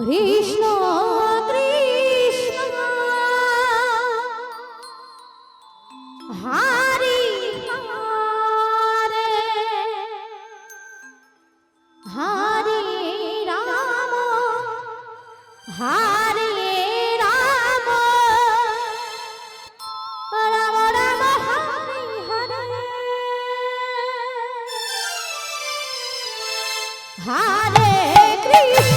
কৃষ্ণ কৃষ্ণ। হারি হারে হারি রাম হারি রাম। রাম রাম হারি হরে। হারে কৃষ্ণ।